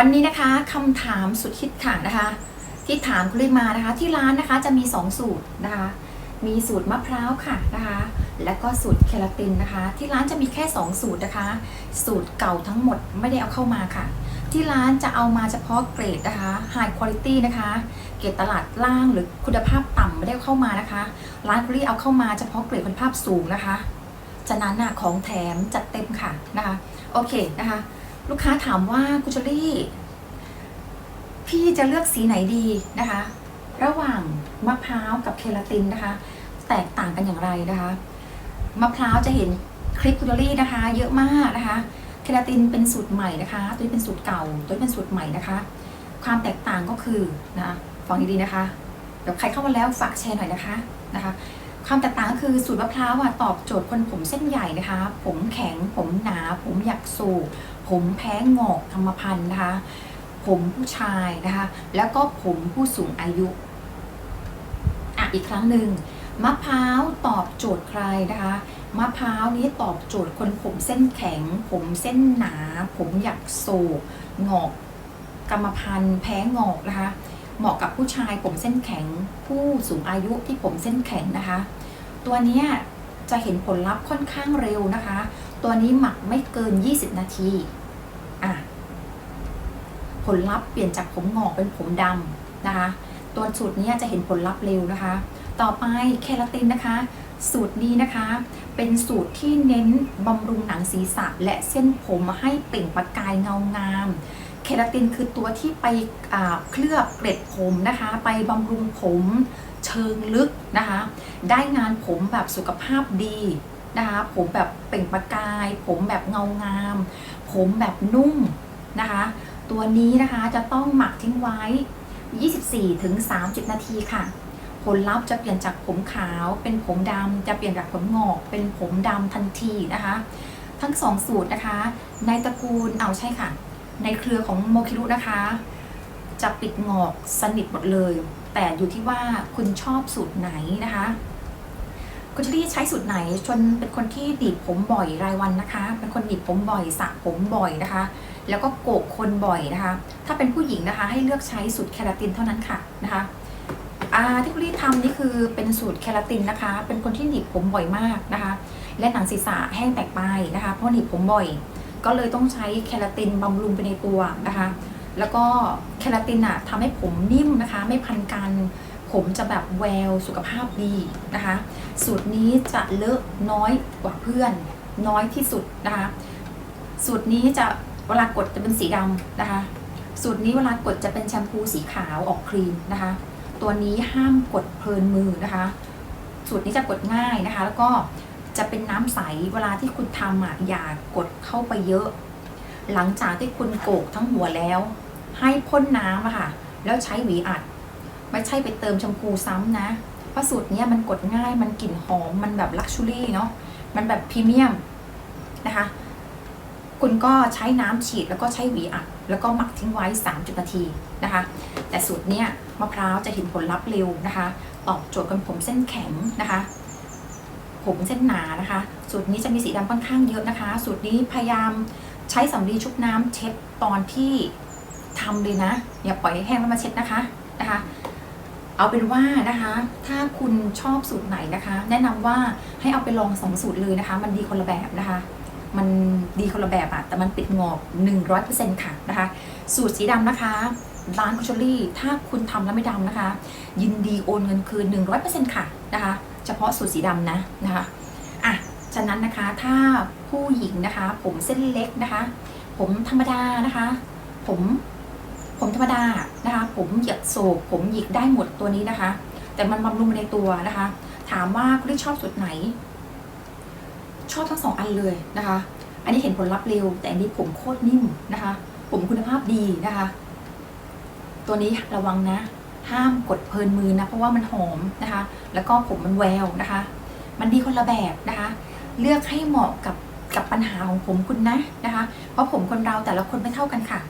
วันนี้นะคะคำถามสุดฮิตค่ะนะคะ ที่ถามคุณลิมานะคะ ที่ร้านนะคะจะมี 2 สูตรนะคะ มีสูตรมะพร้าวค่ะนะคะ และก็สูตรเคลาตินนะคะ ที่ร้านจะมีแค่ 2 สูตรนะคะ สูตรเก่าทั้งหมดไม่ได้เอาเข้ามาค่ะ ที่ร้านจะเอามาเฉพาะเกรดนะคะ High Quality นะคะ เกรดตลาดล่างหรือคุณภาพต่ำไม่ได้เอาเข้ามานะคะ ร้านคุณลี่เอาเข้ามาเฉพาะเกรดคุณภาพสูงนะคะ ฉะนั้นน่ะของแถมจัดเต็มค่ะนะคะ โอเคนะคะ ลูกค้าถามว่าคุณชลี่ พี่จะเลือกสีไหนดีนะคะ ระหว่างมะพร้าวกับเคลาตินนะคะ แตกต่างกันอย่างไรนะคะมะพร้าวจะเห็นคลิปคุณชลี่นะคะ เยอะมากนะคะเคลาตินเป็นสูตรใหม่นะคะ ตัวนี้เป็นสูตรเก่า ตัวนี้เป็นสูตรใหม่นะคะ ความแตกต่างก็คือนะฟังดีๆนะคะเดี๋ยวใครเข้ามาแล้วฝากแชร์หน่อยนะคะนะคะ ความแตกต่างก็คือสูตรมะพร้าวอะตอบโจทย์คนผมเส้นใหญ่นะคะ ผมแข็งผมหนา ผมอยากสูบ ผมแพ้งอกธรรมพันธ์นะคะผมผู้ชายนะคะ แล้วก็ผมผู้สูงอายุอะอีกครั้งหนึ่งมะพร้าวตอบโจทย์ใครนะคะมะพร้าวนี้ตอบโจทย์คนผมเส้นแข็ง ผมเส้นหนา ผมอยากโศกงอก กรรมพันธุ์แพ้งอกนะคะ เหมาะกับผู้ชายผมเส้นแข็ง ผู้สูงอายุที่ผมเส้นแข็งนะคะ ตัวนี้จะเห็นผลลัพธ์ค่อนข้างเร็วนะคะ ตัวนี้หมักไม่เกิน 20 นาทีอะผลลัพธ์เปลี่ยนจากผมงอกเป็นผมดำนะคะ ตัวสูตรนี้จะเห็นผลลัพธ์เร็วนะคะ ต่อไปเคลาตินนะคะ สูตรนี้นะคะ เป็นสูตรที่เน้นบำรุงหนังศีรษะและเส้นผมให้เปล่งประกายเงางามเคลาตินคือตัวที่ไปเคลือบเกล็ดผมนะคะ ไปบำรุงผมเชิงลึกนะคะ ได้งานผมแบบสุขภาพดี นะคะผมแบบเปล่งประกาย ผมแบบเงางาม ผมแบบนุ่มนะคะ ตัวนี้นะคะจะต้องหมักทิ้งไว้ 24-30 นาทีค่ะ ผลลัพธ์จะเปลี่ยนจากผมขาว เป็นผมดำจะเปลี่ยนจากผมงอก เป็นผมดำทันทีนะคะ ทั้งสองสูตรนะคะ ในตระกูลเอาใช่ค่ะ ในเครือของโมคิรุนะคะ จะปิดงอกสนิทหมดเลย แต่อยู่ที่ว่าคุณชอบสูตรไหนนะคะ คุณชลี่ใช้สูตรไหนจนเป็นคนที่หนีบผมบ่อยรายวันนะคะ เป็นคนหนีบผมบ่อยสระผมบ่อยนะคะ แล้วก็โกกคนบ่อยนะคะ ถ้าเป็นผู้หญิงนะคะ ให้เลือกใช้สูตรเคราตินเท่านั้นค่ะนะคะอ่าที่คุณลี่ทำนี่คือเป็นสูตรเคราตินนะคะ เป็นคนที่หนีบผมบ่อยมากนะคะ และหนังศีรษะแห้งแตกไปนะคะ เพราะหนีบผมบ่อย ก็เลยต้องใช้เคราตินบำรุงไปในตัวนะคะ แล้วก็เคราตินอะทำให้ผมนิ่มนะคะ ไม่พันกัน ผมจะแบบแววสุขภาพดีนะคะ สูตรนี้จะเลอะน้อยกว่าเพื่อน น้อยที่สุดนะคะ สูตรนี้จะเวลากดจะเป็นสีดำนะคะ สูตรนี้เวลากดจะเป็นแชมพูสีขาวออกครีมนะคะ ตัวนี้ห้ามกดเพลินมือนะคะ สูตรนี้จะกดง่ายนะคะ แล้วก็จะเป็นน้ำใสเวลาที่คุณทำอะอย่ากดเข้าไปเยอะ หลังจากที่คุณโกกทั้งหัวแล้ว ให้พ่นน้ำอะค่ะ แล้วใช้หวีอัด ไม่ใช่ไปเติมแชมพูซ้ำนะเพราะสูตรเนี้ยมันกดง่ายมันกลิ่นหอมมันแบบลักชูรี่เนาะมันแบบพรีเมียมนะคะ คุณก็ใช้น้ำฉีดแล้วก็ใช้หวีอัดแล้วก็หมักทิ้งไว้ 30 นาทีนะคะ แต่สูตรเนี้ยมะพร้าวจะเห็นผลลัพธ์เร็วนะคะ ตอบโจทย์กันผมเส้นแข็งนะคะ ผมเส้นหนานะคะ สูตรนี้จะมีสีดำค่อนข้างเยอะนะคะ สูตรนี้พยายามใช้สำลีชุบน้ำเช็ดตอนที่ทำเลยนะ อย่าปล่อยให้แห้งแล้วมาเช็ดนะคะนะคะ เอาเป็นว่านะคะ ถ้าคุณชอบสูตรไหนนะคะ แนะนำว่าให้เอาไปลองสองสูตรเลยนะคะ มันดีคนละแบบนะคะ มันดีคนละแบบอะแต่มันปิดงอก100%ค่ะนะคะ สูตรสีดำนะคะร้านคุชลี่ ถ้าคุณทำแล้วไม่ดำนะคะ ยินดีโอนเงินคืน100%ค่ะนะคะ เฉพาะสูตรสีดำนะนะคะอะฉะนั้นนะคะถ้าผู้หญิงนะคะ ผมเส้นเล็กนะคะ ผมธรรมดานะคะ ผม ผมธรรมดานะคะ ผมหยิกโศก ผมหยิกได้หมดตัวนี้นะคะ แต่มันบำรุงในตัวนะคะ ถามว่าคุณได้ชอบสูตรไหน ชอบทั้งสองอันเลยนะคะ อันนี้เห็นผลลัพธ์เร็ว แต่อันนี้ผมโคตรนิ่มนะคะ ผมคุณภาพดีนะคะ ตัวนี้ระวังนะ ห้ามกดเพลินมือนะเพราะว่ามันหอมนะคะ แล้วก็ผมมันแววนะคะ มันดีคนละแบบนะคะ เลือกให้เหมาะกับกับปัญหาของผมคุณนะนะคะ เพราะผมคนเราแต่ละคนไม่เท่ากันค่ะ